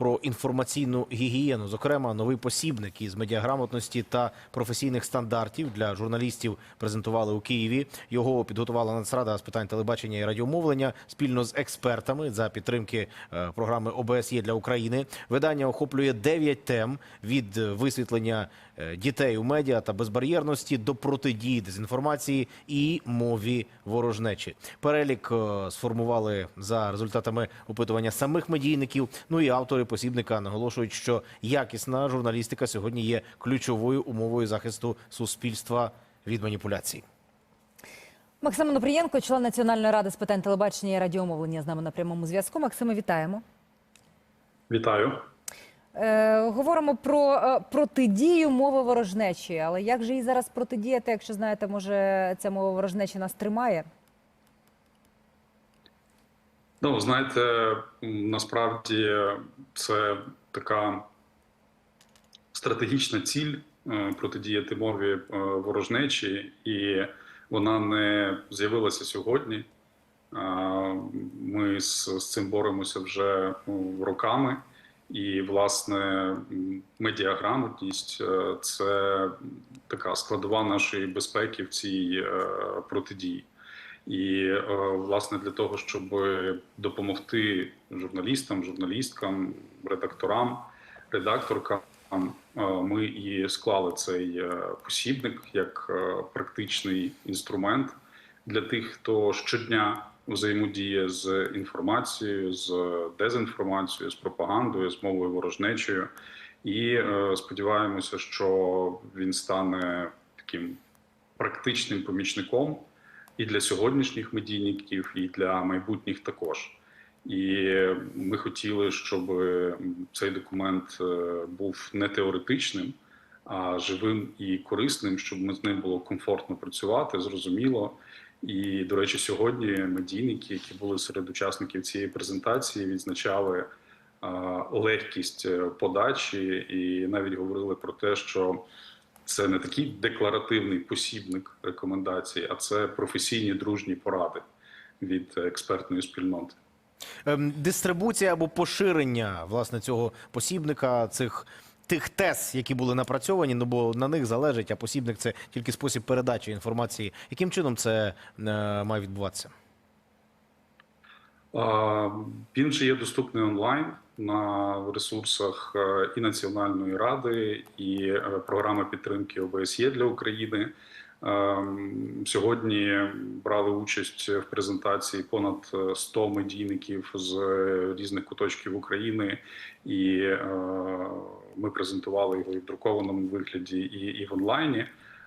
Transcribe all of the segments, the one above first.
про інформаційну гігієну. Зокрема, новий посібник із медіаграмотності та професійних стандартів для журналістів презентували у Києві. Його підготувала Нацрада з питань телебачення і радіомовлення спільно з експертами за підтримки е, програми ОБСЄ для України. Видання охоплює 9 тем від висвітлення е, дітей у медіа та безбар'єрності до протидії дезінформації і мові ворожнечі. Перелік е, сформували за результатами опитування самих медійників. Ну і автори посібника наголошують, що якісна журналістика сьогодні є ключовою умовою захисту суспільства від маніпуляцій. Максим Онопрієнко, член Національної ради з питань телебачення і радіомовлення з нами на прямому зв'язку. Максиме, вітаємо. Вітаю. Е, говоримо про е, протидію мови ворожнечі. Але як же їй зараз протидіяти, якщо знаєте, може ця мова ворожнечі нас тримає? Ну, знаєте, насправді це така стратегічна ціль е, протидіяти мові е, ворожнечі, і вона не з'явилася сьогодні. Ми з, з цим боремося вже ну, роками. І, власне, медіаграмотність е, це така складова нашої безпеки в цій е, протидії. І е, власне для того, щоб допомогти журналістам, журналісткам, редакторам, редакторкам, е, ми і склали цей е, посібник як практичний інструмент для тих, хто щодня взаємодіє з інформацією, з дезінформацією, з пропагандою, з мовою ворожнечою. І сподіваємося, що він стане таким практичним помічником і для сьогоднішніх медійників, і для майбутніх також. І ми хотіли, щоб цей документ е, був не теоретичним, а живим і корисним, щоб ми з ним було комфортно працювати, зрозуміло. І, до речі, сьогодні медійники, які були серед учасників цієї презентації, відзначали е, легкість е, подачі, і навіть говорили про те, що це не такий декларативний посібник рекомендацій, а це професійні дружні поради від експертної спільноти. Ем, Дистрибуція або поширення власне цього посібника, цих тих тез, які були напрацьовані, ну бо на них залежить, а посібник це тільки спосіб передачі інформації. Яким чином це е, має відбуватися? Він же є доступний онлайн на ресурсах е, і Національної ради, і е, програми підтримки ОБСЄ для України. Ем, Сьогодні брали участь в презентації понад е, 100 медійників з різних куточків України, і е, ми презентували його і в друкованому вигляді, і, і в онлайні.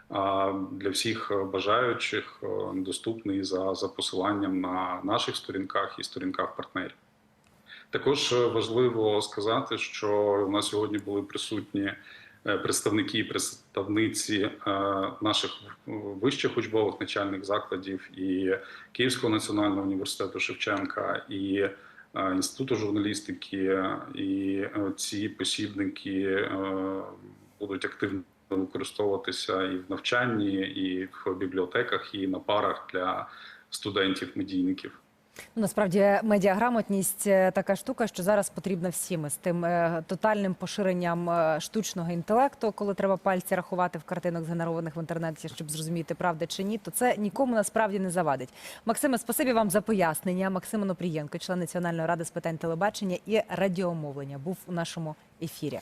А для всіх бажаючих е, доступний за, за посиланням на наших сторінках і сторінках партнерів. Також е, важливо сказати, що у нас сьогодні були присутні е, представники і представниці е, наших вищих учбових начальних закладів і Київського національного університету Шевченка і інституту журналістики. І ці посібники будуть активно використовуватися і в навчанні, і в бібліотеках, і на парах для студентів-медійників. Ну, насправді медіаграмотність е, така штука, що зараз потрібна всім з тим е, тотальним поширенням е, штучного інтелекту, коли треба пальці рахувати в картинок, згенерованих в інтернеті, щоб зрозуміти, правда чи ні, то це нікому насправді не завадить. Максиме, спасибі вам за пояснення. Максим Онопрієнко, член Національної ради з питань телебачення і радіомовлення, був у нашому ефірі.